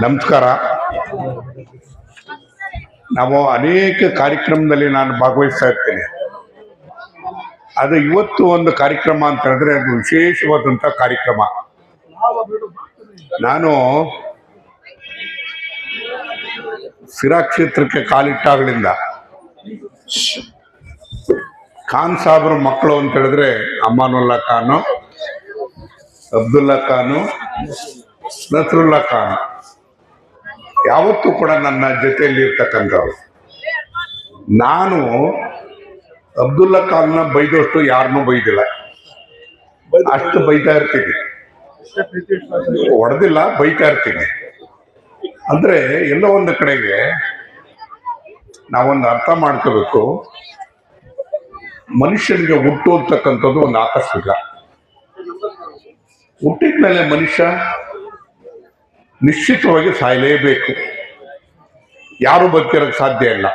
ನಮಸ್ಕಾರ. ನಾವು ಅನೇಕ ಕಾರ್ಯಕ್ರಮದಲ್ಲಿ ನಾನು ಭಾಗವಹಿಸ್ತಾ ಇರ್ತೇನೆ. ಅದು ಇವತ್ತು ಒಂದು ಕಾರ್ಯಕ್ರಮ ಅಂತ ಹೇಳಿದ್ರೆ ಅದು ವಿಶೇಷವಾದಂಥ ಕಾರ್ಯಕ್ರಮ. ನಾನು ಸಿರಾ ಕ್ಷೇತ್ರಕ್ಕೆ ಕಾಲಿಟ್ಟಾಗಲಿಂದ ಖಾನ್ ಸಾಬ್ರ ಮಕ್ಕಳು ಅಂತ ಹೇಳಿದ್ರೆ ಅಮಾನುಲ್ಲಾ ಖಾನು, ಅಬ್ದುಲ್ಲಾ ಖಾನು, ನಸರುಲ್ಲಾ ಖಾನ್. ಯಾವತ್ತೂ ಕೂಡ ನನ್ನ ಜೊತೆಯಲ್ಲಿ ಇರ್ತಕ್ಕಂಥವ್ರು. ನಾನು ಅಬ್ದುಲ್ಲಾ ಖಾನ್ನ ಬೈದಷ್ಟು ಯಾರನ್ನೂ ಬೈದಿಲ್ಲ. ಅಷ್ಟು ಬೈತಾ ಇರ್ತೀನಿ. ಹೊಡೆದಿಲ್ಲ, ಬೈತಾ ಇರ್ತೀನಿ. ಅಂದ್ರೆ ಎಲ್ಲೋ ಒಂದು ಕಡೆಗೆ ನಾವೊಂದು ಅರ್ಥ ಮಾಡ್ಕೋಬೇಕು. ಮನುಷ್ಯನಿಗೆ ಹುಟ್ಟು ಅಂತಕ್ಕಂಥದ್ದು ಒಂದು ಆಕಸ್ಮಿಕ. ಹುಟ್ಟಿದ ಮೇಲೆ ಮನುಷ್ಯ ನಿಶ್ಚಿತವಾಗಿ ಸಾಯಲೇಬೇಕು. ಯಾರು ಬದುಕಿರೋಕ್ಕೆ ಸಾಧ್ಯ ಇಲ್ಲ.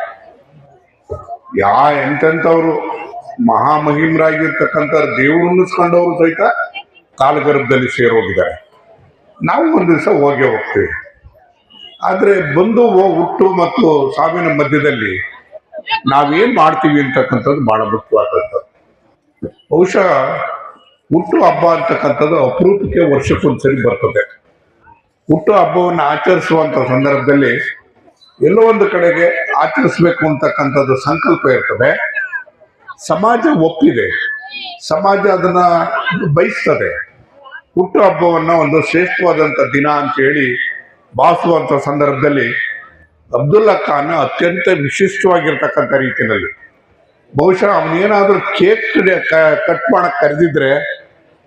ಯಾ ಎಂತೆಂಥವ್ರು ಮಹಾಮಹಿಮರಾಗಿರ್ತಕ್ಕಂಥ ದೇವರು ಅನ್ನಿಸ್ಕೊಂಡವರು ಸಹಿತ ಕಾಲಗರ್ಭದಲ್ಲಿ ಸೇರೋಗಿದ್ದಾರೆ. ನಾವು ಒಂದು ದಿವಸ ಹೋಗೇ ಹೋಗ್ತೀವಿ. ಆದರೆ ಬಂದು ಹುಟ್ಟು ಮತ್ತು ಸಾವಿನ ಮಧ್ಯದಲ್ಲಿ ನಾವೇನು ಮಾಡ್ತೀವಿ ಅಂತಕ್ಕಂಥದ್ದು ಭಾಳ ಮುಖ್ಯವಾದಂಥದ್ದು. ಬಹುಶಃ ಹುಟ್ಟು ಹಬ್ಬ ಅಂತಕ್ಕಂಥದ್ದು ಅಪರೂಪಕ್ಕೆ ವರ್ಷಕ್ಕೊಂದ್ಸರಿ ಬರ್ತದೆ. ಹುಟ್ಟು ಹಬ್ಬವನ್ನು ಆಚರಿಸುವಂತ ಸಂದರ್ಭದಲ್ಲಿ ಎಲ್ಲೋ ಒಂದು ಕಡೆಗೆ ಆಚರಿಸ್ಬೇಕು ಅಂತಕ್ಕಂಥದ್ದು ಸಂಕಲ್ಪ ಇರ್ತದೆ. ಸಮಾಜ ಒಪ್ಪಿದೆ. ಸಮಾಜ ಅದನ್ನ ಬಯಸ್ತದೆ. ಹುಟ್ಟು ಹಬ್ಬವನ್ನು ಒಂದು ಶ್ರೇಷ್ಠವಾದಂಥ ದಿನ ಅಂತ ಹೇಳಿ ಭಾವಿಸುವಂತ ಸಂದರ್ಭದಲ್ಲಿ ಅಬ್ದುಲ್ಲಾ ಖಾನ್ ಅತ್ಯಂತ ವಿಶಿಷ್ಟವಾಗಿರ್ತಕ್ಕಂಥ ರೀತಿಯಲ್ಲಿ ಬಹುಶಃ ಅವನೇನಾದ್ರೂ ಕೇಕ್ ಕಟ್ ಮಾಡಕ್ ಕರೆದಿದ್ರೆ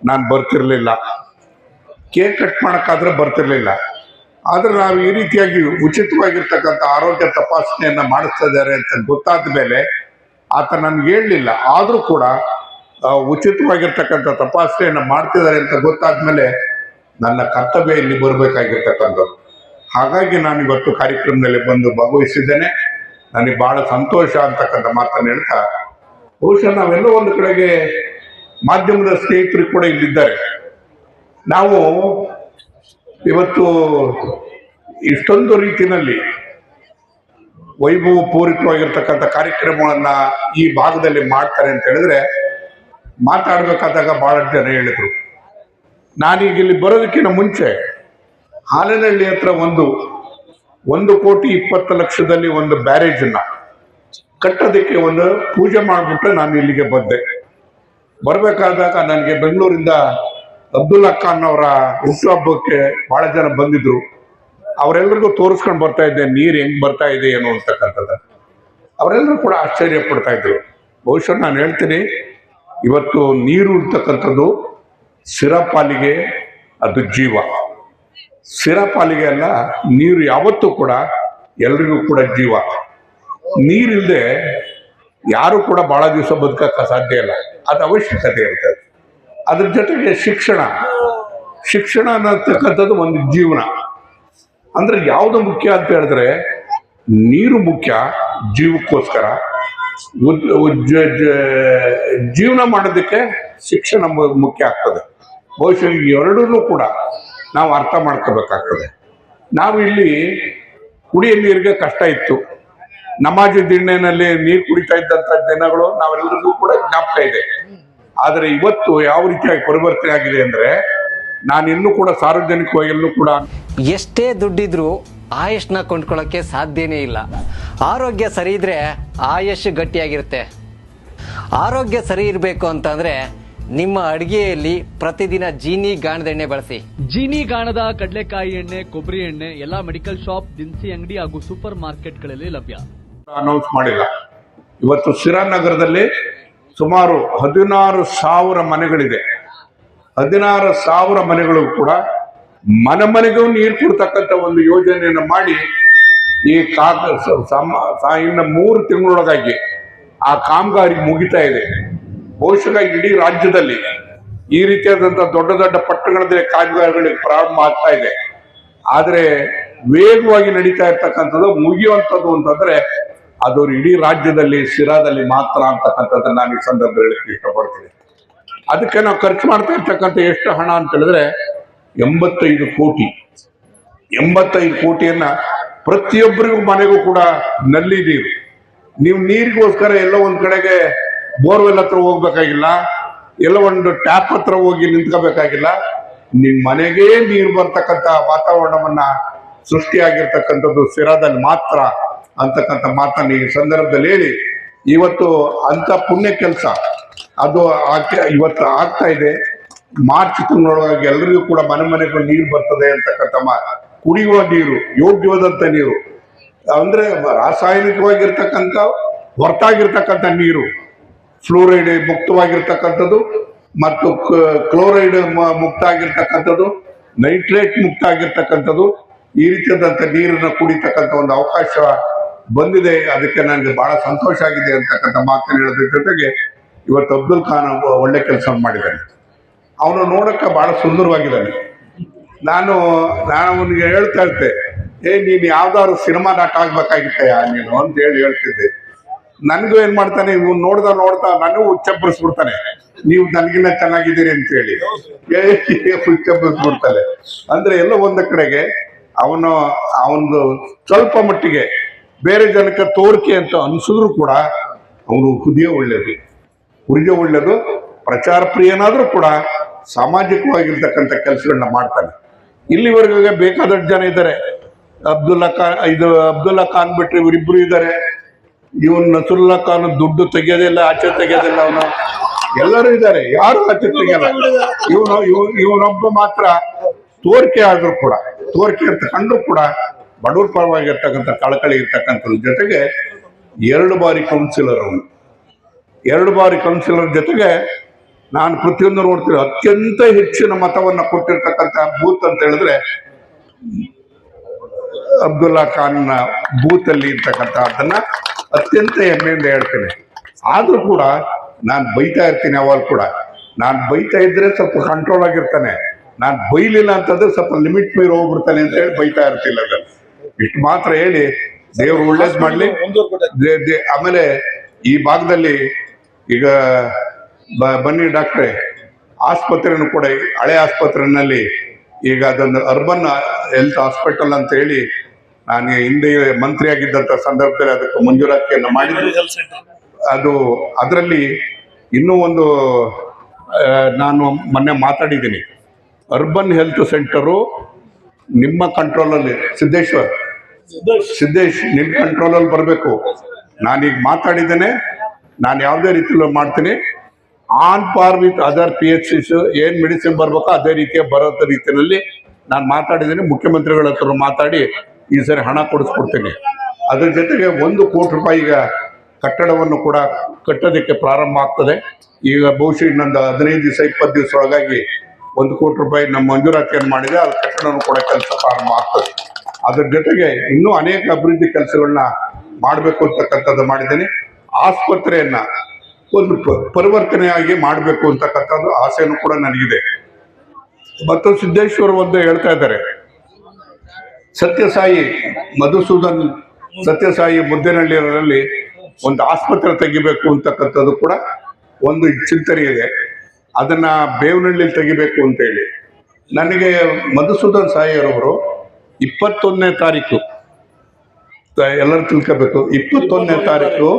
ನಾನು ಬರ್ತಿರ್ಲಿಲ್ಲ. ಕೇಕ್ ಕಟ್ ಮಾಡೋಕ್ಕಾದ್ರೆ ಬರ್ತಿರ್ಲಿಲ್ಲ. ಆದರೆ ನಾವು ಈ ರೀತಿಯಾಗಿ ಉಚಿತವಾಗಿರ್ತಕ್ಕಂಥ ಆರೋಗ್ಯ ತಪಾಸಣೆಯನ್ನು ಮಾಡಿಸ್ತಾ ಇದ್ದಾರೆ ಅಂತ ಗೊತ್ತಾದ ಮೇಲೆ ಆತ ನನ್ಗೆ ಹೇಳಲಿಲ್ಲ. ಆದರೂ ಕೂಡ ಉಚಿತವಾಗಿರ್ತಕ್ಕಂಥ ತಪಾಸಣೆಯನ್ನು ಮಾಡ್ತಿದ್ದಾರೆ ಅಂತ ಗೊತ್ತಾದ ಮೇಲೆ ನನ್ನ ಕರ್ತವ್ಯ ಇಲ್ಲಿ ಬರಬೇಕಾಗಿರ್ತಕ್ಕಂಥದ್ದು. ಹಾಗಾಗಿ ನಾನು ಇವತ್ತು ಕಾರ್ಯಕ್ರಮದಲ್ಲಿ ಬಂದು ಭಾಗವಹಿಸಿದ್ದೇನೆ. ನನಗೆ ಬಹಳ ಸಂತೋಷ ಅಂತಕ್ಕಂಥ ಮಾತನ್ನು ಹೇಳ್ತಾ, ಬಹುಶಃ ನಾವೆಲ್ಲೋ ಒಂದು ಕಡೆಗೆ ಮಾಧ್ಯಮದ ಸ್ನೇಹಿತರು ಕೂಡ ಇಲ್ಲಿದ್ದಾರೆ. ನಾವು ಇವತ್ತು ಇಷ್ಟೊಂದು ರೀತಿಯಲ್ಲಿ ವೈಭವ ಪೂರಿತವಾಗಿರ್ತಕ್ಕಂಥ ಕಾರ್ಯಕ್ರಮಗಳನ್ನ ಈ ಭಾಗದಲ್ಲಿ ಮಾಡ್ತಾರೆ ಅಂತ ಹೇಳಿದ್ರೆ ಮಾತಾಡಬೇಕಾದಾಗ ಭಾಳಷ್ಟು ಜನ ಹೇಳಿದ್ರು. ನಾನೀಗ ಇಲ್ಲಿ ಬರೋದಕ್ಕಿಂತ ಮುಂಚೆ ಹಾಲನಹಳ್ಳಿ ಹತ್ರ ಒಂದು ಒಂದು ಕೋಟಿ ಇಪ್ಪತ್ತು ಲಕ್ಷದಲ್ಲಿ ಒಂದು ಬ್ಯಾರೇಜ್ ಅನ್ನ ಕಟ್ಟೋದಕ್ಕೆ ಒಂದು ಪೂಜೆ ಮಾಡಿಬಿಟ್ಟು ನಾನು ಇಲ್ಲಿಗೆ ಬಂದೆ. ಬರಬೇಕಾದಾಗ ನನಗೆ ಬೆಂಗಳೂರಿಂದ ಅಬ್ದುಲ್ಲಾ ಖಾನ್ ಅವರ ಹುಟ್ಟುಹಬ್ಬಕ್ಕೆ ಬಹಳ ಜನ ಬಂದಿದ್ರು. ಅವರೆಲ್ಲರಿಗೂ ತೋರಿಸ್ಕೊಂಡು ಬರ್ತಾ ಇದ್ದೆ, ನೀರು ಹೆಂಗ್ ಬರ್ತಾ ಇದೆ ಏನು ಅಂತಕ್ಕಂಥದ್ದು. ಅವರೆಲ್ಲರೂ ಕೂಡ ಆಶ್ಚರ್ಯ ಪಡ್ತಾ ಇದ್ರು. ಬಹುಶಃ ನಾನು ಹೇಳ್ತೀನಿ, ಇವತ್ತು ನೀರು ಇರ್ತಕ್ಕಂಥದ್ದು ಸಿರಪಾಲಿಗೆ ಅದು ಜೀವ. ಸಿರಪಾಲಿಗೆ ಅಲ್ಲ, ನೀರು ಯಾವತ್ತೂ ಕೂಡ ಎಲ್ರಿಗೂ ಕೂಡ ಜೀವ. ನೀರಿಲ್ಲದೆ ಯಾರು ಕೂಡ ಬಹಳ ದಿವಸ ಬದುಕಕ್ಕೆ ಸಾಧ್ಯ ಇಲ್ಲ. ಅದು ಅವಶ್ಯಕತೆ ಇರ್ತದೆ ಅದ್ರ ಜೊತೆಗೆ ಶಿಕ್ಷಣ. ಶಿಕ್ಷಣ ಅನ್ನತಕ್ಕಂಥದ್ದು ಒಂದು ಜೀವನ. ಅಂದ್ರೆ ಯಾವುದು ಮುಖ್ಯ ಅಂತ ಹೇಳಿದ್ರೆ, ನೀರು ಮುಖ್ಯ, ಜೀವಕ್ಕೋಸ್ಕರ. ಜೀವನ ಮಾಡೋದಕ್ಕೆ ಶಿಕ್ಷಣ ಮುಖ್ಯ ಆಗ್ತದೆ. ಬಹುಶಃ ಎರಡೂ ಕೂಡ ನಾವು ಅರ್ಥ ಮಾಡ್ಕೋಬೇಕಾಗ್ತದೆ. ನಾವು ಇಲ್ಲಿ ಕುಡಿಯ ನೀರಿಗೆ ಕಷ್ಟ ಇತ್ತು. ನಮಾಜಿ ದಿಣ್ಣೆನಲ್ಲಿ ನೀರು ಕುಡಿತಾ ಇದ್ದಂಥ ಜನಗಳು ನಾವೆಲ್ಲರಿಗೂ ಕೂಡ ಜ್ಞಾಪಕ ಇದೆ. ಆದರೆ ಇವತ್ತು ಯಾವ ರೀತಿಯಾಗಿ ಪರಿವರ್ತನೆ ಆಗಿದೆ ಅಂದ್ರೆ ನಾನು ಇನ್ನೂ ಕೂಡ ಸಾರ್ವಜನಿಕವಾಗಿ ಎಲ್ಲೂ ಕೂಡ ಎಷ್ಟೇ ದುಡ್ಡಿದ್ರೂ ಆಯುಷ್ನ ಕೊಂಡ್ಕೊಳ್ಳೋಕ್ಕೆ ಸಾಧ್ಯನೇ ಇಲ್ಲ. ಆರೋಗ್ಯ ಸರಿ ಇದ್ರೆ ಆಯುಷ್ ಗಟ್ಟಿಯಾಗಿರುತ್ತೆ. ಆರೋಗ್ಯ ಸರಿ ಇರಬೇಕು ಅಂತಂದ್ರೆ ನಿಮ್ಮ ಅಡಿಗೆಯಲ್ಲಿ ಪ್ರತಿದಿನ ಜೀನಿ ಗಾಣದ ಎಣ್ಣೆ ಬಳಸಿ. ಜೀನಿ ಗಾಣದ ಕಡಲೆಕಾಯಿ ಎಣ್ಣೆ ಕೊಬ್ಬರಿ ಎಣ್ಣೆ ಎಲ್ಲಾ ಮೆಡಿಕಲ್ ಶಾಪ್ ದಿನಸಿ ಅಂಗಡಿ ಹಾಗೂ ಸೂಪರ್ ಮಾರ್ಕೆಟ್ಗಳಲ್ಲಿ ಲಭ್ಯ. ಅನೌನ್ಸ್ ಮಾಡಿಲ್ಲ. ಇವತ್ತು ಸಿರಾ ನಗರದಲ್ಲಿ ಸುಮಾರು ಹದಿನಾರು ಸಾವಿರ ಮನೆಗಳಿದೆ. ಹದಿನಾರು ಸಾವಿರ ಮನೆಗಳು ಕೂಡ ಮನೆ ಮನೆಗೂ ನೀರು ಕೊಡ್ತಕ್ಕಂಥ ಒಂದು ಯೋಜನೆಯನ್ನು ಮಾಡಿ ಈ ಕಾ ಸ- ಸಮ- ಸ- ಇನ್ನು ಮೂರು ತಿಂಗಳೊಳಗಾಗಿ ಆ ಕಾಮಗಾರಿ ಮುಗಿತಾ ಇದೆ. ಬಹುಶಃ ಇಡೀ ರಾಜ್ಯದಲ್ಲಿ ಈ ರೀತಿಯಾದಂಥ ದೊಡ್ಡ ದೊಡ್ಡ ಪಟ್ಟಣಗಳಲ್ಲಿ ಕಾಮಗಾರಿಗಳಿಗೆ ಪ್ರಾರಂಭ ಆಗ್ತಾ ಇದೆ. ಆದರೆ ವೇಗವಾಗಿ ನಡೀತಾ ಇರ್ತಕ್ಕಂಥದ್ದು ಮುಗಿಯುವಂಥದ್ದು ಅಂತಂದ್ರೆ ಅದು ಇಡೀ ರಾಜ್ಯದಲ್ಲಿ ಸಿರಾದಲ್ಲಿ ಮಾತ್ರ ಅಂತಕ್ಕಂಥದ್ದು ನಾನು ಈ ಸಂದರ್ಭದಲ್ಲಿ ಇಷ್ಟಪಡ್ತೀನಿ. ಅದಕ್ಕೆ ನಾವು ಖರ್ಚು ಮಾಡ್ತಾ ಇರ್ತಕ್ಕಂಥ ಎಷ್ಟು ಹಣ ಅಂತ ಹೇಳಿದ್ರೆ, ಎಂಬತ್ತೈದು ಕೋಟಿ. ಎಂಬತ್ತೈದು ಕೋಟಿಯನ್ನ ಪ್ರತಿಯೊಬ್ಬರಿಗೂ ಮನೆಗೂ ಕೂಡ ನಲ್ಲಿ ನೀರು. ನೀವು ನೀರಿಗೋಸ್ಕರ ಎಲ್ಲ ಒಂದು ಕಡೆಗೆ ಬೋರ್ವೆಲ್ ಹತ್ರ ಹೋಗ್ಬೇಕಾಗಿಲ್ಲ, ಎಲ್ಲ ಒಂದು ಟ್ಯಾಪ್ ಹತ್ರ ಹೋಗಿ ನಿಂತ್ಕೋಬೇಕಾಗಿಲ್ಲ ನಿಮ್ಮ ಮನೆಗೇ ನೀರು ಬರ್ತಕ್ಕಂಥ ವಾತಾವರಣವನ್ನ ಸೃಷ್ಟಿಯಾಗಿರ್ತಕ್ಕಂಥದ್ದು ಸಿರಾದಲ್ಲಿ ಮಾತ್ರ. ಅಂತಕ್ಕಂಥ ಮಾತನ್ನು ಈ ಸಂದರ್ಭದಲ್ಲಿ ಹೇಳಿ. ಇವತ್ತು ಅಂತ ಪುಣ್ಯ ಕೆಲಸ. ಅದು ಆಗ್ತಾ, ಇವತ್ತು ಆಗ್ತಾ ಇದೆ. ಮಾರ್ಚ್ ತಿಂಗಳೊಳಗಾಗಿ ಎಲ್ಲರಿಗೂ ಕೂಡ ಮನೆ ಮನೆಗೆ ನೀರು ಬರ್ತದೆ ಅಂತಕ್ಕಂಥ ಮಾ- ಕುಡಿಯುವ ನೀರು, ಯೋಗ್ಯವಾದಂಥ ನೀರು. ಅಂದ್ರೆ ರಾಸಾಯನಿಕವಾಗಿರ್ತಕ್ಕಂಥ, ಹೊರತಾಗಿರ್ತಕ್ಕಂಥ ನೀರು. ಫ್ಲೋರೈಡ್ ಮುಕ್ತವಾಗಿರ್ತಕ್ಕಂಥದ್ದು ಮತ್ತು ಕ್ಲೋರೈಡ್ ಮುಕ್ತ ಆಗಿರ್ತಕ್ಕಂಥದ್ದು ನೈಟ್ರೇಟ್ ಮುಕ್ತ ಆಗಿರ್ತಕ್ಕಂಥದ್ದು ಈ ರೀತಿಯಾದಂಥ ನೀರನ್ನು ಕುಡಿತಕ್ಕಂಥ ಒಂದು ಅವಕಾಶ ಬಂದಿದೆ, ಅದಕ್ಕೆ ನನಗೆ ಬಹಳ ಸಂತೋಷ ಆಗಿದೆ ಅಂತಕ್ಕಂಥ ಮಾತನ್ನು ಹೇಳೋದ್ರ ಜೊತೆಗೆ ಇವತ್ತು ಅಬ್ದುಲ್ ಖಾನ್ ಒಳ್ಳೆ ಕೆಲಸ ಮಾಡಿದ್ದಾನೆ. ಅವನು ನೋಡಕ್ಕೆ ಬಹಳ ಸುಂದರವಾಗಿದ್ದಾನೆ. ನಾನು ನಾನು ಅವನಿಗೆ ಹೇಳ್ತಾ ಇರ್ತೆ ಏ, ನೀನು ಯಾವ್ದಾದ್ರು ಸಿನಿಮಾ ನಾಟ ಆಗ್ಬೇಕಾಗಿತ್ತಯ್ಯ ನೀನು? ಅಂತ ಹೇಳಿ ಹೇಳ್ತಿದ್ದೆ. ನನಗೂ ಏನ್ ಮಾಡ್ತಾನೆ ಇವ್ ನೋಡ್ದ ನೋಡ್ತಾ ನನಗೂ ಉಚ್ಚಪ್ಪರಿಸ್ಬಿಡ್ತಾನೆ ನೀವು ನನಗಿನ್ನ ಚೆನ್ನಾಗಿದ್ದೀರಿ ಅಂತ ಹೇಳಿ. ಉಚ್ಚಪ್ಪರಿಸ್ಬಿಡ್ತಾನೆ ಅಂದ್ರೆ ಎಲ್ಲ ಒಂದ ಕಡೆಗೆ ಅವನು, ಅವನದು ಸ್ವಲ್ಪ ಮಟ್ಟಿಗೆ ಬೇರೆ ಜನಕ್ಕೆ ತೋರಿಕೆ ಅಂತ ಅನ್ಸಿದ್ರು ಕೂಡ ಅವನು ಹುದಿಯ ಒಳ್ಳೆಯದು ಹೃದಯ ಒಳ್ಳೆಯದು ಪ್ರಚಾರ ಪ್ರಿಯನಾದರೂ ಕೂಡ ಸಾಮಾಜಿಕವಾಗಿರ್ತಕ್ಕಂಥ ಕೆಲಸಗಳನ್ನ ಮಾಡ್ತಾನೆ. ಇಲ್ಲಿವರೆಗೆ ಬೇಕಾದಷ್ಟು ಜನ ಇದ್ದಾರೆ. ಅಬ್ದುಲ್ಲಾ ಖಾನ್ ಇದು ಅಬ್ದುಲ್ಲಾ ಖಾನ್ ಬಿಟ್ಟರೆ ಇವರಿಬ್ರು ಇದ್ದಾರೆ. ಇವನ್ ನಸುಲ್ಲಾ ಖಾನ್ ದುಡ್ಡು ತೆಗೆಯೋದಿಲ್ಲ ಆಚೆ ತೆಗೆಯೋದಿಲ್ಲ ಅವನು. ಎಲ್ಲರೂ ಇದ್ದಾರೆ, ಯಾರು ಆಚೆ ತೆಗೆಯಲ್ಲ. ಇವನು ಇವನೊಬ್ಬ ಮಾತ್ರ ತೋರಿಕೆ ಆದ್ರೂ ಕೂಡ, ತೋರಿಕೆ ಅಂತ ಕಂಡ್ರು ಕೂಡ ಬಡವ್ರ ಪರವಾಗಿರ್ತಕ್ಕಂಥ ಕಳಕಳಿ ಇರ್ತಕ್ಕಂಥದ್ರ ಜೊತೆಗೆ ಎರಡು ಬಾರಿ ಕೌನ್ಸಿಲರ್ ಅವನು. ಎರಡು ಬಾರಿ ಕೌನ್ಸಿಲರ್ ಜೊತೆಗೆ ನಾನು ಪ್ರತಿಯೊಂದು ನೋಡ್ತೀನಿ, ಅತ್ಯಂತ ಹೆಚ್ಚಿನ ಮತವನ್ನು ಕೊಟ್ಟಿರ್ತಕ್ಕಂಥ ಬೂತ್ ಅಂತ ಹೇಳಿದ್ರೆ ಅಬ್ದುಲ್ಲಾ ಖಾನ್ ಬೂತ್ ಅಲ್ಲಿ ಇರ್ತಕ್ಕಂಥ ಅದನ್ನ ಅತ್ಯಂತ ಹೆಮ್ಮೆಯಿಂದ ಹೇಳ್ತೇನೆ. ಆದ್ರೂ ಕೂಡ ನಾನು ಬೈತಾ ಇರ್ತೀನಿ ಅವಾಗ ಕೂಡ. ನಾನು ಬೈತಾ ಇದ್ರೆ ಸ್ವಲ್ಪ ಕಂಟ್ರೋಲ್ ಆಗಿರ್ತಾನೆ. ನಾನು ಬೈಲಿಲ್ಲ ಅಂತಂದ್ರೆ ಸ್ವಲ್ಪ ಲಿಮಿಟ್ ಮೀರಿ ಹೋಗ್ಬಿಡ್ತಾನೆ ಅಂತ ಹೇಳಿ ಬೈತಾ ಇರ್ತಿಲ್ಲ ಅದನ್ನು ಇಷ್ಟು ಮಾತ್ರ ಹೇಳಿ ದೇವ್ರು ಒಳ್ಳೇದ್ ಮಾಡ್ಲಿ. ಆಮೇಲೆ ಈ ಭಾಗದಲ್ಲಿ ಈಗ ಬನ್ನಿ ಡಾಕ್ಟ್ರೆ ಆಸ್ಪತ್ರೆನೂ ಕೂಡ ಹಳೆ ಆಸ್ಪತ್ರೆನಲ್ಲಿ ಈಗ ಅದೊಂದು ಅರ್ಬನ್ ಹೆಲ್ತ್ ಹಾಸ್ಪಿಟಲ್ ಅಂತ ಹೇಳಿ ನಾನು ಹಿಂದೆ ಮಂತ್ರಿ ಆಗಿದ್ದಂತ ಸಂದರ್ಭದಲ್ಲಿ ಅದಕ್ಕೆ ಮಂಜೂರಾತಿಯನ್ನು ಮಾಡಿದ್ರು. ಅದು ಅದರಲ್ಲಿ ಇನ್ನೂ ಒಂದು ನಾನು ಮೊನ್ನೆ ಮಾತಾಡಿದ್ದೀನಿ. ಅರ್ಬನ್ ಹೆಲ್ತ್ ಸೆಂಟರು ನಿಮ್ಮ ಕಂಟ್ರೋಲಲ್ಲಿ ಸಿದ್ದೇಶ್ವರ್. ಸಿದ್ದೇಶ್. ನಿಮ್ ಕಂಟ್ರೋಲಲ್ಲಿ ಬರಬೇಕು. ನಾನೀಗ ಮಾತಾಡಿದ್ದೇನೆ. ನಾನು ಯಾವುದೇ ರೀತಿಯಲ್ಲಿ ಮಾಡ್ತೀನಿ. On par with other P H Cs ಏನ್ ಮೆಡಿಸಿನ್ ಬರ್ಬೇಕೋ ಅದೇ ರೀತಿಯ ಬರೋ ರೀತಿಯಲ್ಲಿ ನಾನು ಮಾತಾಡಿದ್ದೀನಿ. ಮುಖ್ಯಮಂತ್ರಿಗಳ ಹತ್ರ ಮಾತಾಡಿ ಈ ಸರಿ ಹಣ ಕೊಡಿಸ್ಕೊಡ್ತೀನಿ. ಅದ್ರ ಜೊತೆಗೆ ಒಂದು ಕೋಟಿ ರೂಪಾಯಿ ಈಗ ಕಟ್ಟಡವನ್ನು ಕೂಡ ಕಟ್ಟೋದಕ್ಕೆ ಪ್ರಾರಂಭ ಆಗ್ತದೆ. ಈಗ ಬಹುಶಃ ಇನ್ನೊಂದು ಹದಿನೈದು ದಿವಸ ಇಪ್ಪತ್ತು ದಿವಸ ಒಳಗಾಗಿ ಒಂದು ಕೋಟಿ ರೂಪಾಯಿ ನಮ್ಮ ಮಂಜೂರಾತಿಯನ್ನು ಮಾಡಿದೆ ಅದು ಕಟ್ಟಡವನ್ನು ಕೂಡ ಕೆಲಸ ಪ್ರಾರಂಭ ಆಗ್ತದೆ. ಅದ್ರ ಜೊತೆಗೆ ಇನ್ನೂ ಅನೇಕ ಅಭಿವೃದ್ಧಿ ಕೆಲಸಗಳನ್ನ ಮಾಡಬೇಕು ಅಂತಕ್ಕಂಥದ್ದು ಮಾಡಿದ್ದೇನೆ. ಆಸ್ಪತ್ರೆಯನ್ನ ಒಂದು ಪರಿವರ್ತನೆಯಾಗಿ ಮಾಡಬೇಕು ಅಂತಕ್ಕಂಥದ್ದು ಆಸೆನೂ ಕೂಡ ನನಗಿದೆ. ಮತ್ತು ಸಿದ್ದೇಶ್ವರ ಒಂದು ಹೇಳ್ತಾ ಇದ್ದಾರೆ. ಸತ್ಯಸಾಯಿ ಮಧುಸೂದನ್ ಸತ್ಯಸಾಯಿ ಮುದ್ದೇನಹಳ್ಳಿಯಲ್ಲಿ ಒಂದು ಆಸ್ಪತ್ರೆ ತೆಗಿಬೇಕು ಅಂತಕ್ಕಂಥದ್ದು ಕೂಡ ಒಂದು ಚಿಂತನೆ ಇದೆ. ಅದನ್ನ ಬೇವನಹಳ್ಳಿ ತೆಗಿಬೇಕು ಅಂತ ಹೇಳಿ ನನಗೆ ಮಧುಸೂದನ್ ಸಾಯಿಯರವರು ಇಪ್ಪತ್ತೊಂದನೇ ತಾರೀಕು ಎಲ್ಲರೂ ತಿಳ್ಕೋಬೇಕು. ಇಪ್ಪತ್ತೊಂದನೇ ತಾರೀಕು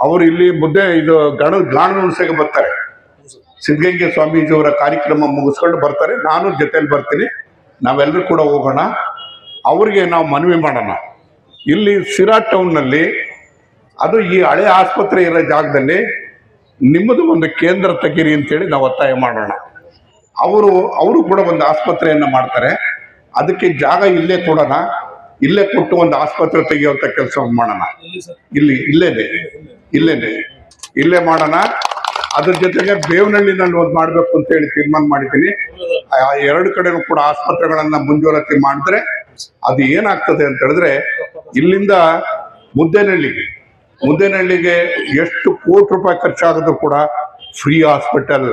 ಅವರು ಇಲ್ಲಿ ಮುದ್ದೆ ಇದು ಗಣ ಗಾಣ ಹುಣಸೆಗೆ ಬರ್ತಾರೆ. ಸಿದ್ಧಗಂಗೆ ಸ್ವಾಮೀಜಿಯವರ ಕಾರ್ಯಕ್ರಮ ಮುಗಿಸ್ಕೊಂಡು ಬರ್ತಾರೆ. ನಾನು ಜೊತೆಯಲ್ಲಿ ಬರ್ತೀನಿ. ನಾವೆಲ್ಲರೂ ಕೂಡ ಹೋಗೋಣ. ಅವ್ರಿಗೆ ನಾವು ಮನವಿ ಮಾಡೋಣ. ಇಲ್ಲಿ ಸಿರಾ ಟೌನ್ನಲ್ಲಿ, ಅದು ಈ ಹಳೆ ಆಸ್ಪತ್ರೆ ಇರೋ ಜಾಗದಲ್ಲಿ ನಿಮ್ಮದು ಒಂದು ಕೇಂದ್ರ ತೆಗೀರಿ ಅಂತೇಳಿ ನಾವು ಒತ್ತಾಯ ಮಾಡೋಣ. ಅವರು ಅವರು ಕೂಡ ಒಂದು ಆಸ್ಪತ್ರೆಯನ್ನ ಮಾಡ್ತಾರೆ. ಅದಕ್ಕೆ ಜಾಗ ಇಲ್ಲೇ ಕೊಡೋಣ. ಇಲ್ಲೇ ಕೊಟ್ಟು ಒಂದು ಆಸ್ಪತ್ರೆ ತೆಗೆಯುವಂತ ಕೆಲಸ ಮಾಡೋಣ. ಇಲ್ಲಿ ಇಲ್ಲೇನೆ ಇಲ್ಲೇನೆ ಇಲ್ಲೇ ಮಾಡೋಣ. ಅದ್ರ ಜೊತೆಗೆ ಬೇವನಹಳ್ಳಿನಲ್ಲಿ ಒಂದು ಮಾಡ್ಬೇಕು ಅಂತ ಹೇಳಿ ತೀರ್ಮಾನ ಮಾಡಿದ್ದೀನಿ. ಎರಡು ಕಡೆನೂ ಕೂಡ ಆಸ್ಪತ್ರೆಗಳನ್ನ ಮುಂಜೂರಾತಿ ಮಾಡಿದ್ರೆ ಅದು ಏನಾಗ್ತದೆ ಅಂತ ಹೇಳಿದ್ರೆ ಇಲ್ಲಿಂದ ಮುದ್ದೇನಹಳ್ಳಿಗೆ ಮುದ್ದೇನಹಳ್ಳಿಗೆ ಎಷ್ಟು ಕೋಟಿ ರೂಪಾಯಿ ಖರ್ಚಾದರೂ ಕೂಡ ಫ್ರೀ ಹಾಸ್ಪಿಟಲ್.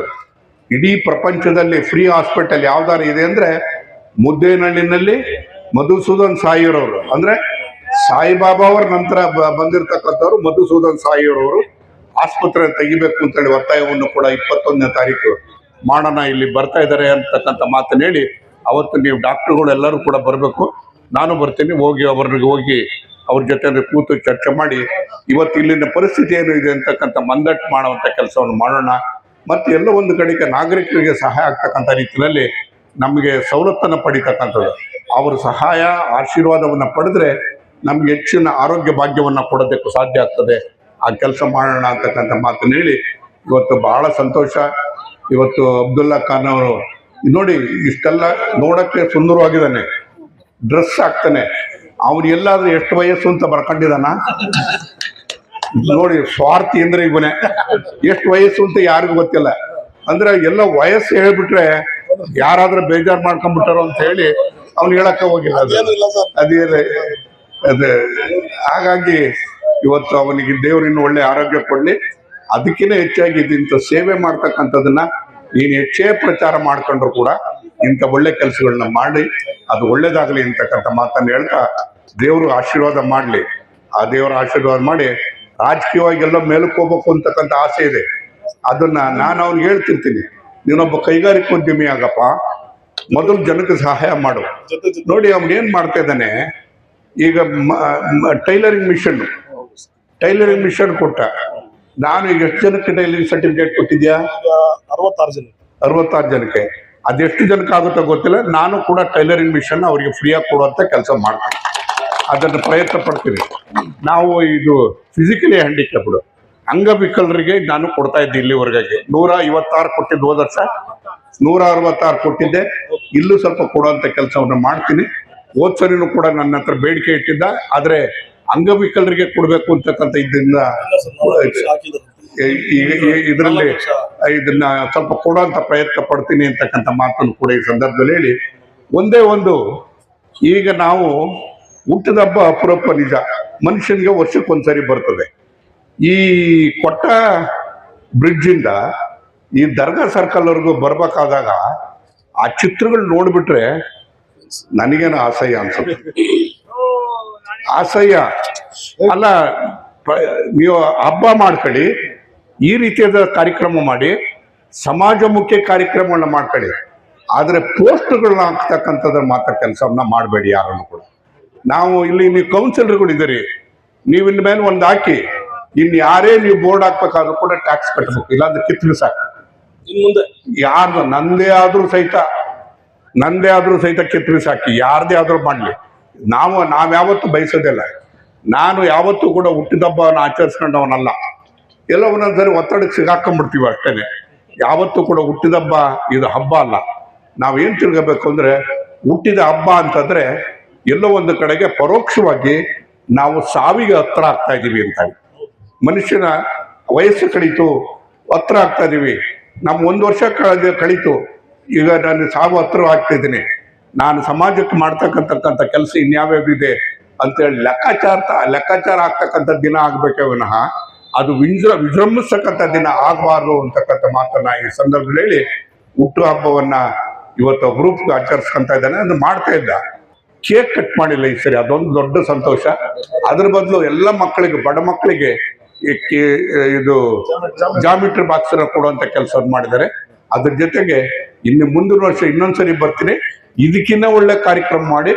ಇಡೀ ಪ್ರಪಂಚದಲ್ಲಿ ಫ್ರೀ ಹಾಸ್ಪಿಟಲ್ ಯಾವ್ದಾರು ಇದೆ ಅಂದ್ರೆ ಮುದ್ದೇನಹಳ್ಳಿನಲ್ಲಿ ಮಧುಸೂದನ್ ಸಾಯಿರವರು. ಅಂದ್ರೆ ಸಾಯಿಬಾಬಾ ಅವರ ನಂತರ ಬಂದಿರತಕ್ಕಂಥವ್ರು ಮಧುಸೂದನ್ ಸಾಯಿರವರು. ಆಸ್ಪತ್ರೆ ತೆಗಿಬೇಕು ಅಂತ ಹೇಳಿ ಒತ್ತಾಯವನ್ನು ಕೂಡ ಇಪ್ಪತ್ತೊಂದನೇ ತಾರೀಕು ಮಾಡೋಣ ಇಲ್ಲಿ ಬರ್ತಾ ಇದ್ದಾರೆ ಅಂತಕ್ಕಂಥ ಮಾತನ್ನ ಹೇಳಿ ಅವತ್ತು ನೀವು ಡಾಕ್ಟರ್ಗಳು ಎಲ್ಲರೂ ಕೂಡ ಬರಬೇಕು. ನಾನು ಬರ್ತೀನಿ, ಹೋಗಿ ಅವ್ರಿಗೆ ಹೋಗಿ ಅವ್ರ ಜೊತೆ ಕೂತು ಚರ್ಚೆ ಮಾಡಿ, ಇವತ್ತು ಇಲ್ಲಿನ ಪರಿಸ್ಥಿತಿ ಏನು ಇದೆ ಅಂತಕ್ಕಂಥ ಮಂದಟ್ಟು ಮಾಡುವಂಥ ಕೆಲಸವನ್ನು ಮಾಡೋಣ. ಮತ್ತು ಎಲ್ಲ ಒಂದು ಕಡೆಗೆ ನಾಗರಿಕರಿಗೆ ಸಹಾಯ ಆಗ್ತಕ್ಕಂಥ ರೀತಿಯಲ್ಲಿ ನಮಗೆ ಸವಲತ್ತನ್ನು ಪಡಿತಕ್ಕಂಥದ್ದು. ಅವರ ಸಹಾಯ, ಆಶೀರ್ವಾದವನ್ನು ಪಡೆದ್ರೆ ನಮ್ಗೆ ಹೆಚ್ಚಿನ ಆರೋಗ್ಯ ಭಾಗ್ಯವನ್ನು ಕೊಡೋದಕ್ಕೂ ಸಾಧ್ಯ ಆಗ್ತದೆ. ಆ ಕೆಲಸ ಮಾಡೋಣ ಅಂತಕ್ಕಂಥ ಮಾತನ್ನು ಹೇಳಿ ಇವತ್ತು ಬಹಳ ಸಂತೋಷ. ಇವತ್ತು ಅಬ್ದುಲ್ಲಾ ಖಾನ್ ಅವರು, ನೋಡಿ ಇಷ್ಟೆಲ್ಲ ನೋಡೋಕ್ಕೆ ಸುಂದರವಾಗಿದ್ದಾನೆ. ಡ್ರೆಸ್ ಹಾಕ್ತಾನೆ. ಅವ್ನು ಎಲ್ಲಾದ್ರೂ ಎಷ್ಟು ವಯಸ್ಸು ಅಂತ ಬರ್ಕೊಂಡಿದಾನ? ನೋಡಿ ಸ್ವಾರ್ಥಿ ಅಂದ್ರೆ ಇವನೇ. ಎಷ್ಟು ವಯಸ್ಸು ಅಂತ ಯಾರಿಗೂ ಗೊತ್ತಿಲ್ಲ. ಅಂದ್ರೆ ಎಲ್ಲ ವಯಸ್ಸು ಹೇಳ್ಬಿಟ್ರೆ ಯಾರಾದ್ರೂ ಬೇಜಾರು ಮಾಡ್ಕೊಂಡ್ಬಿಟ್ಟಾರೋ ಅಂತ ಹೇಳಿ ಅವ್ನು ಹೇಳಕ್ಕ ಹೋಗಿಲ್ಲ ಅದು. ಅದೇ ಹಾಗಾಗಿ ಇವತ್ತು ಅವನಿಗೆ ದೇವರಿನ್ನು ಒಳ್ಳೆ ಆರೋಗ್ಯ ಕೊಡ್ಲಿ. ಅದಕ್ಕಿಂತ ಹೆಚ್ಚಾಗಿ ಇದಿಂತ ಸೇವೆ ಮಾಡ್ತಕ್ಕಂಥದ್ದನ್ನ ನೀನು ಹೆಚ್ಚೇ ಪ್ರಚಾರ ಮಾಡ್ಕೊಂಡ್ರು ಕೂಡ ಇಂಥ ಒಳ್ಳೆ ಕೆಲಸಗಳನ್ನ ಮಾಡಿ ಅದು ಒಳ್ಳೇದಾಗಲಿ ಅಂತಕ್ಕಂಥ ಮಾತನ್ನು ಹೇಳ್ತಾ ದೇವರು ಆಶೀರ್ವಾದ ಮಾಡಲಿ. ಆ ದೇವರ ಆಶೀರ್ವಾದ ಮಾಡಿ ರಾಜಕೀಯವಾಗಿ ಎಲ್ಲ ಮೇಲಕ್ಕೆ ಹೋಗ್ಬೇಕು ಅಂತಕ್ಕಂಥ ಆಸೆ ಇದೆ. ಅದನ್ನ ನಾನು ಅವ್ರಿಗೆ ಹೇಳ್ತಿರ್ತೀನಿ. ನೀನೊಬ್ಬ ಕೈಗಾರಿಕೋದ್ಯಮಿ ಆಗಪ್ಪ. ಮೊದಲು ಜನಕ್ಕೆ ಸಹಾಯ ಮಾಡು. ನೋಡಿ ಅವ್ನು ಏನ್ ಮಾಡ್ತಾ ಇದ್ದಾನೆ. ಈಗ ಟೈಲರಿಂಗ್ ಮಿಷನ್. ಟೈಲರಿಂಗ್ ಮಿಷನ್ ಕೊಟ್ಟ. ನಾನು ಈಗ ಎಷ್ಟು ಜನಕ್ಕೆ ಟೈಲರಿಂಗ್ ಸರ್ಟಿಫಿಕೇಟ್ ಕೊಟ್ಟಿದ್ಯಾ? ಅರವತ್ತಾರು ಜನ ಅರವತ್ತಾರು ಜನಕ್ಕೆ. ಅದೆಷ್ಟು ಜನಕ್ಕೆ ಆಗುತ್ತೋ ಗೊತ್ತಿಲ್ಲ. ನಾನು ಕೂಡ ಟೈಲರಿಂಗ್ ಮಿಷನ್ ಅವರಿಗೆ ಫ್ರೀಯಾಗಿ ಕೊಡುವಂತ ಕೆಲಸ ಮಾಡ್ತೀನಿ. ಅದನ್ನು ಪ್ರಯತ್ನ ಪಡ್ತೀನಿ. ನಾವು ಇದು ಫಿಸಿಕಲಿ ಹ್ಯಾಂಡಿಕ್ಯಾಪ್ಡ್ ಅಂಗವಿಕಲರಿಗೆ ನಾನು ಕೊಡ್ತಾ ಇದ್ದೆ ಇಲ್ಲಿವರೆಗೆ. ನೂರ ಐವತ್ತಾರು ಕೊಟ್ಟಿದ್ದು ಹೋದ ವರ್ಷ. ನೂರ ಅರವತ್ತಾರು ಕೊಟ್ಟಿದ್ದೆ. ಇಲ್ಲೂ ಸ್ವಲ್ಪ ಕೊಡುವಂತ ಕೆಲಸವನ್ನು ಮಾಡ್ತೀನಿ. ಹೋದ್ ಸರಿನೂ ಕೂಡ ನನ್ನ ಹತ್ರ ಬೇಡಿಕೆ ಇಟ್ಟಿದ್ದ. ಆದರೆ ಅಂಗವಿಕಲರಿಗೆ ಕೊಡಬೇಕು ಅಂತಕ್ಕಂಥ ಇದರಿಂದ ಇದರಲ್ಲಿ ಇದನ್ನ ಸ್ವಲ್ಪ ಕೊಡುವಂತ ಪ್ರಯತ್ನ ಪಡ್ತೀನಿ ಅಂತಕ್ಕಂಥ ಮಾತನ್ನು ಕೂಡ ಈ ಸಂದರ್ಭದಲ್ಲಿ ಹೇಳಿ. ಒಂದೇ ಒಂದು, ಈಗ ನಾವು ಹುಟ್ಟಿದ ಹಬ್ಬ ಅಪರೂಪ ನಿಜ. ಮನುಷ್ಯನಿಗೆ ವರ್ಷಕ್ಕೊಂದ್ಸರಿ ಬರ್ತದೆ. ಈ ಕೊಟ್ಟ ಬ್ರಿಡ್ಜ್ ಇಂದ ಈ ದರ್ಗಾ ಸರ್ಕಲ್ ವರೆಗೂ ಬರ್ಬೇಕಾದಾಗ ಆ ಚಿತ್ರಗಳು ನೋಡ್ಬಿಟ್ರೆ ನನಗೇನು ಅಸಹ್ಯ ಅನ್ಸುತ್ತೆ. ಅಸಹ್ಯ ಅಲ್ಲ ನೀವು ಹಬ್ಬ ಮಾಡ್ಕೊಳ್ಳಿ. ಈ ರೀತಿಯಾದ ಕಾರ್ಯಕ್ರಮ ಮಾಡಿ ಸಮಾಜಮುಖಿ ಕಾರ್ಯಕ್ರಮಗಳನ್ನ ಮಾಡ್ಕೊಳ್ಳಿ. ಆದರೆ ಪೋಸ್ಟ್ಗಳನ್ನ ಹಾಕ್ತಕ್ಕಂಥದ್ರ ಮಾತ್ರ ಕೆಲಸವನ್ನ ಮಾಡಬೇಡಿ ಯಾರನ್ನು ಕೂಡ. ನಾವು ಇಲ್ಲಿ ನೀವು ಕೌನ್ಸಿಲರ್ಗಳು ಇದ್ದೀರಿ ನೀವು ಇನ್ ಮೇಲೆ ಒಂದು ಹಾಕಿ ಇನ್ನು ಯಾರೇ ನೀವು ಬೋರ್ಡ್ ಹಾಕ್ಬೇಕಾದ್ರೂ ಕೂಡ ಟ್ಯಾಕ್ಸ್ ಕಟ್ಟಬೇಕು ಇಲ್ಲಾಂದ್ರೆ ಕಿತ್ಲು ಸಾಕು. ಇನ್ ಮುಂದೆ. ಯಾರ್ದು ನಂದೇ ಆದ್ರೂ ಸಹಿತ ನಂದೇ ಆದ್ರೂ ಸಹಿತ ಕಿತ್ರಿಸಿ ಸಾಕಿ ಯಾರದೇ ಆದ್ರೂ ಮಾಡಲಿ. ನಾವು ನಾವ್ಯಾವತ್ತೂ ಬಯಸೋದಿಲ್ಲ. ನಾನು ಯಾವತ್ತೂ ಕೂಡ ಹುಟ್ಟಿದಬ್ಬವನ್ನು ಆಚರಿಸ್ಕೊಂಡವನಲ್ಲ. ಎಲ್ಲ ಒಂದೊಂದ್ಸರಿ ಒತ್ತಡಕ್ಕೆ ಸಿಗಾಕೊಂಡ್ಬಿಡ್ತೀವಿ ಅಷ್ಟೇ ಯಾವತ್ತೂ ಕೂಡ ಹುಟ್ಟಿದ ಹಬ್ಬ ಇದು ಹಬ್ಬ ಅಲ್ಲ. ನಾವೇನು ತಿಳ್ಕೋಬೇಕು ಅಂದ್ರೆ ಹುಟ್ಟಿದ ಹಬ್ಬ ಅಂತಂದ್ರೆ ಎಲ್ಲೋ ಒಂದು ಕಡೆಗೆ ಪರೋಕ್ಷವಾಗಿ ನಾವು ಸಾವಿಗೆ ಹತ್ರ ಆಗ್ತಾ ಇದ್ದೀವಿ ಅಂತ ಮನುಷ್ಯನ ವಯಸ್ಸು ಕಳೀತು, ಹತ್ರ ಆಗ್ತಾ ಇದ್ದೀವಿ ನಮ್ಮ ಒಂದು ವರ್ಷ ಕಳೆದ ಕಳೀತು. ಈಗ ನಾನು ಸಾವು ಹತ್ರ ಆಗ್ತಿದ್ದೀನಿ ನಾನು ಸಮಾಜಕ್ಕೆ ಮಾಡ್ತಕ್ಕಂತಕ್ಕಂಥ ಕೆಲಸ ಇನ್ಯಾವ್ಯಾವ ಇದೆ ಅಂತೇಳಿ ಲೆಕ್ಕಾಚಾರ ಲೆಕ್ಕಾಚಾರ ಆಗ್ತಕ್ಕಂಥ ದಿನ ಆಗ್ಬೇಕೇ ವಿನಃ ಅದು ವಿಜೃ ವಿಜೃಂಭಿಸತಕ್ಕಂಥ ದಿನ ಆಗಬಾರ್ದು ಅಂತಕ್ಕಂಥ ಮಾತನ್ನ ಈ ಸಂದರ್ಭದಲ್ಲಿ ಹೇಳಿ ಹುಟ್ಟು ಹಬ್ಬವನ್ನ ಇವತ್ತು ಗ್ರೂಪ್ ಆಚರಿಸ್ಕೊಂತ ಇದ್ದಾನೆ, ಅದನ್ನ ಮಾಡ್ತಾ ಇದ್ದ. ಕೇಕ್ ಕಟ್ ಮಾಡಿಲ್ಲ ಈ ಸರಿ, ಅದೊಂದು ದೊಡ್ಡ ಸಂತೋಷ. ಅದ್ರ ಬದಲು ಎಲ್ಲ ಮಕ್ಕಳಿಗೆ, ಬಡ ಮಕ್ಕಳಿಗೆ ಇದು ಜಾಮಿಟ್ರಿ ಬಾಕ್ಸ್ ಕೊಡುವಂತ ಕೆಲಸ ಮಾಡಿದ್ದಾರೆ. ಅದ್ರ ಜೊತೆಗೆ ಇನ್ನು ಮುಂದಿನ ವರ್ಷ ಇನ್ನೊಂದ್ಸರಿ ಬರ್ತೀನಿ. ಇದಕ್ಕಿನ್ನ ಒಳ್ಳೆ ಕಾರ್ಯಕ್ರಮ ಮಾಡಿ,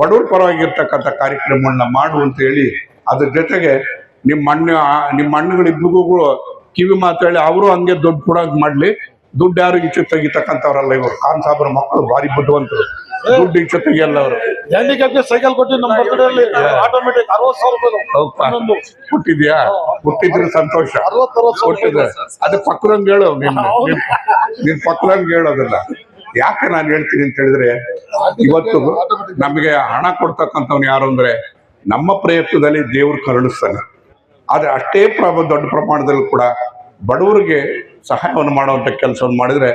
ಬಡವ್ರ ಪರವಾಗಿರ್ತಕ್ಕಂಥ ಕಾರ್ಯಕ್ರಮಗಳನ್ನ ಮಾಡು ಅಂತ ಹೇಳಿ ಅದ್ರ ಜೊತೆಗೆ ನಿಮ್ಮ ಅಣ್ಣ ನಿಮ್ಮ ಅಣ್ಣಗಳಿಬ್ರಿಗೂ ಕಿವಿ ಮಾತು ಹೇಳಿ ಅವರು ಹಂಗೆ ದುಡ್ಡು ಕೊಡೋದ್ ಮಾಡ್ಲಿ. ದುಡ್ಡು ಯಾರು ಇಚ್ಛೆ ತೆಗಿತಕ್ಕಂಥವ್ರಲ್ಲ ಇವರು. ಖಾನ್ ಸಾಬ್ರ ಮಕ್ಕಳು ಭಾರಿ ಬುದ್ಧಿವಂತರು. ದುಡ್ಡು ಇಚ್ಛೆ ತೆಗಿಯಲ್ಲ ಅವರು. ಹ್ಯಾಂಡಿಕ್ಯಾಪ್ಗೆ ಸೈಕಲ್ ಕೊಟ್ಟು ನಮ್ಮ ಆಟೋಮೆಟಿಕ್ ಅರವತ್ತು ಸಾವಿರ ರೂಪಾಯಿ ಹುಟ್ಟಿದ್ಯಾ? ಹುಟ್ಟಿದ್ರೆ ಸಂತೋಷ. ಅರವತ್ತು ಅರವತ್ತು ಸಾವಿರ ಕೊಟ್ಟಿದೆ ಅದು ಪಕ್ಕದಂಗೆ ಹೇಳು ನಿಮ್ ನೀನ್- ಹೇಳೋದಿಲ್ಲ ಪಕ್ಕದಂಗೆ ಹೇಳೋದಲ್ಲ ಯಾಕೆ ನಾನು ಹೇಳ್ತೀನಿ ಅಂತ ಹೇಳಿದ್ರೆ ಇವತ್ತು ನಮಗೆ ಹಣ ಕೊಡ್ತಕ್ಕಂಥವ್ನು ಯಾರು ಅಂದ್ರೆ ನಮ್ಮ ಪ್ರಯತ್ನದಲ್ಲಿ ದೇವ್ರು ಕರುಣಿಸ್ತಾನೆ. ಆದ್ರೆ ಅಷ್ಟೇ ಪ್ರಮ ದೊಡ್ಡ ಪ್ರಮಾಣದಲ್ಲಿ ಕೂಡ ಬಡವರಿಗೆ ಸಹಾಯವನ್ನು ಮಾಡುವಂಥ ಕೆಲಸವನ್ನು ಮಾಡಿದರೆ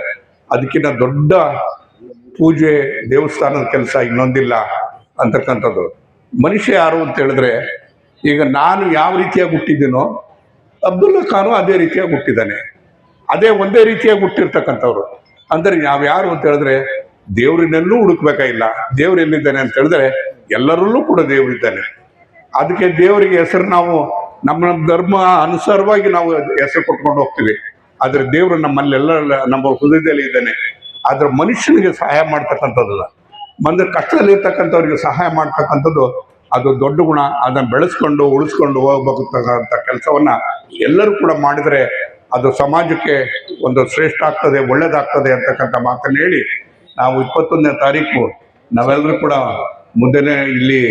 ಅದಕ್ಕಿಂತ ದೊಡ್ಡ ಪೂಜೆ ದೇವಸ್ಥಾನದ ಕೆಲಸ ಇನ್ನೊಂದಿಲ್ಲ ಅಂತಕ್ಕಂಥದ್ದು. ಮನುಷ್ಯ ಯಾರು ಅಂತ ಹೇಳಿದ್ರೆ, ಈಗ ನಾನು ಯಾವ ರೀತಿಯಾಗಿ ಹುಟ್ಟಿದ್ದೀನೋ ಅಬ್ದುಲ್ಲಾ ಖಾನು ಅದೇ ರೀತಿಯಾಗಿ ಹುಟ್ಟಿದ್ದಾನೆ. ಅದೇ ಒಂದೇ ರೀತಿಯಾಗಿ ಹುಟ್ಟಿರ್ತಕ್ಕಂಥವ್ರು. ಅಂದರೆ ನಾವು ಯಾರು ಅಂತ ಹೇಳಿದ್ರೆ ದೇವರಿನಲ್ಲೂ ಹುಡುಕ್ಬೇಕಾಗಿಲ್ಲ. ದೇವ್ರು ಎಲ್ಲಿದ್ದಾನೆ ಅಂತ ಹೇಳಿದ್ರೆ ಎಲ್ಲರಲ್ಲೂ ಕೂಡ ದೇವರಿದ್ದಾನೆ. ಅದಕ್ಕೆ ದೇವರಿಗೆ ಹೆಸರು ನಾವು ನಮ್ಮ ಧರ್ಮ ಅನುಸಾರವಾಗಿ ನಾವು ಹೆಸರು ಕೊಟ್ಕೊಂಡು ಹೋಗ್ತೀವಿ. ಆದ್ರೆ ದೇವರು ನಮ್ಮಲ್ಲೆಲ್ಲ ನಮ್ಮ ಹೃದಯದಲ್ಲಿ ಇದ್ದಾನೆ. ಆದ್ರೆ ಮನುಷ್ಯನಿಗೆ ಸಹಾಯ ಮಾಡ್ತಕ್ಕಂಥದ್ದಲ್ಲ. ಮಂದ ಕಷ್ಟದಲ್ಲಿ ಇರ್ತಕ್ಕಂಥವ್ರಿಗೆ ಸಹಾಯ ಮಾಡ್ತಕ್ಕಂಥದ್ದು ಅದು ದೊಡ್ಡ ಗುಣ. ಅದನ್ನು ಬೆಳೆಸ್ಕೊಂಡು, ಉಳಿಸ್ಕೊಂಡು ಹೋಗ್ಬೇಕಂತ ಕೆಲಸವನ್ನ ಎಲ್ಲರೂ ಕೂಡ ಮಾಡಿದರೆ ಅದು ಸಮಾಜಕ್ಕೆ ಒಂದು ಶ್ರೇಷ್ಠ ಆಗ್ತದೆ, ಒಳ್ಳೇದಾಗ್ತದೆ ಅಂತಕ್ಕಂಥ ಮಾತನ್ನು ಹೇಳಿ ನಾವು ಇಪ್ಪತ್ತೊಂದನೇ ತಾರೀಕು ನಾವೆಲ್ಲರೂ ಕೂಡ ಮುಂದೆನೇ ಇಲ್ಲಿ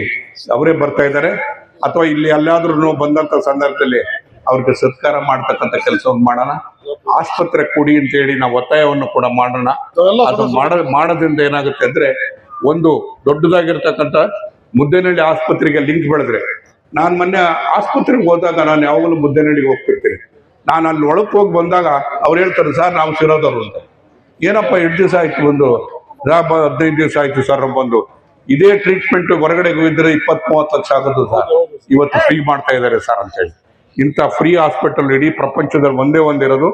ಅವರೇ ಬರ್ತಾ ಇದ್ದಾರೆ. ಅಥವಾ ಇಲ್ಲಿ ಎಲ್ಲಾದ್ರೂ ಬಂದಂತ ಸಂದರ್ಭದಲ್ಲಿ ಅವ್ರಿಗೆ ಸತ್ಕಾರ ಮಾಡ್ತಕ್ಕಂಥ ಕೆಲಸವನ್ನು ಮಾಡೋಣ. ಆಸ್ಪತ್ರೆ ಕೊಡಿ ಅಂತ ಹೇಳಿ ನಾವು ಒತ್ತಾಯವನ್ನು ಕೂಡ ಮಾಡೋಣ. ಅದು ಮಾಡ ಮಾಡೋದ್ರಿಂದ ಏನಾಗುತ್ತೆ ಅಂದ್ರೆ ಒಂದು ದೊಡ್ಡದಾಗಿರ್ತಕ್ಕಂಥ ಮುದ್ದೇನಹಳ್ಳಿ ಆಸ್ಪತ್ರೆಗೆ ಲಿಂಕ್ ಬೆಳೆದ್ರೆ ನಾನು ಮೊನ್ನೆ ಆಸ್ಪತ್ರೆಗೆ ಹೋದಾಗ ನಾನು ಯಾವಾಗಲೂ ಮುದ್ದೇನಹಳ್ಳಿಗೆ ಹೋಗ್ತಿರ್ತೀನಿ. ನಾನು ಅಲ್ಲಿ ಒಳಗೆ ಹೋಗಿ ಬಂದಾಗ ಅವ್ರು ಹೇಳ್ತಾರೆ ಸರ್ ನಾವು ಸಿರೋದವ್ರು ಅಂತ. ಏನಪ್ಪ ಎಂಟು ದಿವಸ ಆಯ್ತು ಬಂದು? "ಸರ್, ಬ- ಹದಿನೈದು ದಿವಸ ಆಯ್ತು ಸರ್ ಬಂದು. ಇದೇ ಟ್ರೀಟ್ಮೆಂಟ್ ಹೊರಗಡೆ ಹೋಗಿದ್ರೆ ಇಪ್ಪತ್ ಮೂವತ್ತು ಲಕ್ಷ ಆಗೋದು ಸರ್. ಇವತ್ತು ಫ್ರೀ ಮಾಡ್ತಾ ಇದ್ದಾರೆ ಸರ್ ಅಂತ ಹೇಳಿ. ಇಂಥ ಫ್ರೀ ಹಾಸ್ಪಿಟಲ್ ಇಡೀ ಪ್ರಪಂಚದಲ್ಲಿ ಒಂದೇ ಒಂದಿರೋದು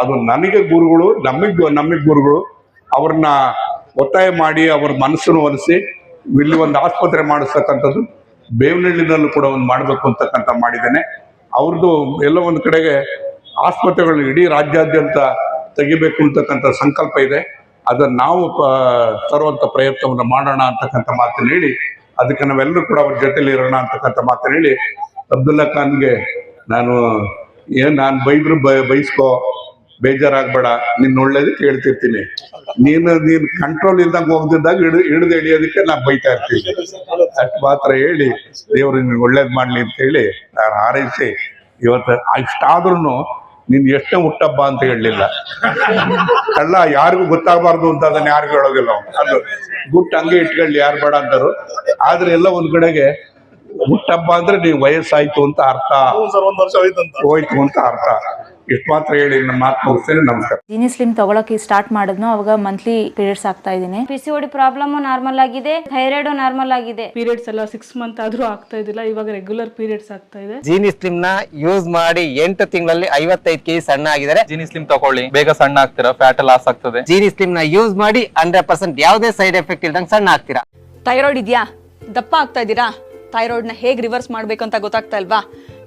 ಅದು ನನಗೆ ಗುರುಗಳು ನಮಗ್ ನಮಗ್ ಗುರುಗಳು ಅವ್ರನ್ನ ಒತ್ತಾಯ ಮಾಡಿ ಅವ್ರ ಮನಸ್ಸನ್ನು ಒಲಿಸಿ ಇಲ್ಲಿ ಒಂದು ಆಸ್ಪತ್ರೆ ಮಾಡಿಸ್ತಕ್ಕಂಥದ್ದು ಬೇವನಹಳ್ಳಿನಲ್ಲೂ ಕೂಡ ಒಂದು ಮಾಡಬೇಕು ಅಂತಕ್ಕಂಥ ಮಾಡಿದ್ದೇನೆ. ಅವ್ರದ್ದು ಎಲ್ಲ ಒಂದು ಕಡೆಗೆ ಆಸ್ಪತ್ರೆಗಳು ಇಡೀ ರಾಜ್ಯಾದ್ಯಂತ ತೆಗಿಬೇಕು ಅಂತಕ್ಕಂಥ ಸಂಕಲ್ಪ ಇದೆ. ಅದನ್ನು ನಾವು ತರುವಂತ ಪ್ರಯತ್ನವನ್ನು ಮಾಡೋಣ ಅಂತಕ್ಕಂಥ ಮಾತನ್ನು ಹೇಳಿ, ಅದಕ್ಕೆ ನಾವೆಲ್ಲರೂ ಕೂಡ ಅವ್ರ ಜೊತೆಲಿ ಇರೋಣ ಅಂತಕ್ಕಂಥ ಮಾತನ್ನು ಹೇಳಿ, ಅಬ್ದುಲ್ಲಾ ಖಾನ್ಗೆ ನಾನು, ಏನ್ ನಾನು ಬೈದ್ರು ಬೈಸ್ಕೋ, ಬೇಜಾರಾಗ್ಬೇಡ ನಿನ್ನ ಒಳ್ಳೇದಕ್ಕೆ ಹೇಳ್ತಿರ್ತೀನಿ ನೀನು ನೀನು ಕಂಟ್ರೋಲ್ ಇಲ್ದಂಗೆ ಹೋಗ್ದಿದ್ದಾಗ ಹಿಡಿದು ಹಿಡಿದು ಎಳಿಯೋದಕ್ಕೆ ನಾನು ಬೈತಾ ಇರ್ತೀನಿ. ಅಷ್ಟು ಮಾತ್ರ ಹೇಳಿ, ದೇವರು ನಿನ್ಗೆ ಒಳ್ಳೇದು ಮಾಡಲಿ ಅಂತ ಹೇಳಿ, ನಾನು ಹಾರೈಸಿ, ಇವತ್ತು ಇಷ್ಟಾದ್ರೂ ನೀನ್ ಎಷ್ಟೇ ಹುಟ್ಟಬ್ಬ ಅಂತ ಹೇಳಲಿಲ್ಲ. ಅಲ್ಲ ಯಾರಿಗೂ ಗೊತ್ತಾಗಬಾರ್ದು ಅಂತ ಅದನ್ನ ಯಾರಿಗೂ ಹೇಳೋದಿಲ್ಲ. ಅದು ಗುಟ್ಟು ಹಂಗೆ ಇಟ್ಕೊಳ್ಳಿ ಯಾರು ಬೇಡ ಅಂತಾರು ಆದ್ರೆ ಎಲ್ಲ ಒಂದ್ ಕಡೆಗೆ ಹುಟ್ಟಬ್ಬ ಅಂದ್ರೆ ನೀವು ವಯಸ್ಸಾಯ್ತು ಅಂತ ಅರ್ಥ. ಹೋಯ್ತು ಅಂತ ಅರ್ಥ. ಇಷ್ಟು ಮಾತ್ರ ಹೇಳಿ ನಮ್ಮ ಮಾತು ಮುಗಿಸ್ತೇನೆ. ನಮಸ್ಕಾರ. ಜೀನಿ ಸ್ಲಿಮ್ ತಗೊಳಕ್ಕೆ ಸ್ಟಾರ್ಟ್ ಮಾಡಿದ್ನೋ ಅವಾಗ ಮಂತ್ಲಿ ಪೀರಿಯಡ್ಸ್ ಆಗ್ತಾ ಇದ್ದೀನಿ P C OD problem normal ಆಗಿದೆ ಥೈರಾಯ್ಡ್ ನಾರ್ಮಲ್ ಆಗಿದೆ. ಪೀರಿಯಡ್ಸ್ ಎಲ್ಲ ಸಿಕ್ಸ್ ಮಂತ್ ಆದ್ರೂ ಆಗ್ತಾ ಇದಿಲ್ಲ ಇವಾಗ ರೆಗ್ಯುಲರ್ ಪೀರಿಯಡ್ಸ್ ಆಗ್ತಾ ಇದೆ. ಜೀನಿ ಸ್ಲಿಮ್ನ ಯೂಸ್ ಮಾಡಿ ಎಂಟು ತಿಂಗಳಲ್ಲಿ ಐವತ್ತೈದು ಕೆಜಿ ಸಣ್ಣ ಆಗಿದ್ದಾರೆ. ಜೀನಿ ಸ್ಲಿಮ್ ತಗೊಳ್ಳಿ ಬೇಗ ಸಣ್ಣ ಆಗ್ತೀರಾ ಫ್ಯಾಟ್ ಲಾಸ್ ಆಗ್ತದೆ? ಜೀನಿ ಸ್ಲಿಮ್ನ ಯೂಸ್ ಮಾಡಿ ಹಂಡ್ರೆಡ್ ಪರ್ಸೆಂಟ್ ಯಾವುದೇ ಸೈಡ್ ಎಫೆಕ್ಟ್ ಇಲ್ದಂಗೆ ಸಣ್ಣ ಆಗ್ತೀರಾ? ಥೈರಾಯ್ಡ್ ಇದೆಯಾ? ದಪ್ಪ ಆಗ್ತಾ ಇದ್ದೀರಾ? ಥೈರಾಯ್ಡ್ನ ಹೇಗೆ ರಿವರ್ಸ್ ಮಾಡಬೇಕು ಅಂತ ಗೊತ್ತಾಗ್ತಾ ಇಲ್ವಾ?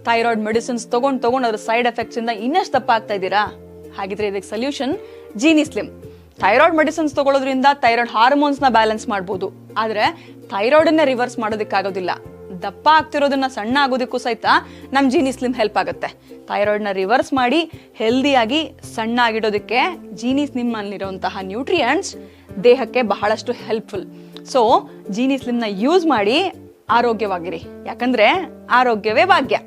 ಥೈರಾಯ್ಡ್ ಮೆಡಿಸಿನ್ಸ್ ತೊಗೊಂಡು ತೊಗೊಂಡು ಅದ್ರ ಸೈಡ್ ಎಫೆಕ್ಟ್ಸ್ ಇಂದ ಇನ್ನಷ್ಟು ದಪ್ಪ ಆಗ್ತಾ ಇದ್ದೀರಾ? ಹಾಗಿದ್ರೆ ಇದಕ್ಕೆ solution Jeeni slim thyroid medicines ತಗೊಳ್ಳೋದ್ರಿಂದ thyroid ಹಾರ್ಮೋನ್ಸ್ನ ಬ್ಯಾಲೆನ್ಸ್ ಮಾಡ್ಬೋದು. ಆದ್ರೆ ಅನ್ನ ರಿವರ್ಸ್ ಮಾಡೋದಕ್ಕಾಗೋದಿಲ್ಲ ದಪ್ಪ ಆಗ್ತಿರೋದನ್ನ ಸಣ್ಣ ಆಗೋದಕ್ಕೂ ಸಹಿತ ನಮ್ ಜೀನಿ ಸ್ಲಿಮ್ ಹೆಲ್ಪ್ ಆಗುತ್ತೆ. ಥೈರಾಯ್ಡ್ನ ರಿವರ್ಸ್ ಮಾಡಿ ಹೆಲ್ದಿಯಾಗಿ ಸಣ್ಣ ಆಗಿಡೋದಕ್ಕೆ ಜೀನಿ ಸ್ಲಿಮ್ ಅಲ್ಲಿರುವಂತಹ ನ್ಯೂಟ್ರಿಯೆಂಟ್ಸ್ ದೇಹಕ್ಕೆ ಬಹಳಷ್ಟು ಹೆಲ್ಪ್ಫುಲ್ ಸೊ ಜೀನಿ ಸ್ಲಿಮ್ನ ಯೂಸ್ ಮಾಡಿ ಆರೋಗ್ಯವಾಗಿರಿ. ಯಾಕಂದ್ರೆ ಆರೋಗ್ಯವೇ ಭಾಗ್ಯ.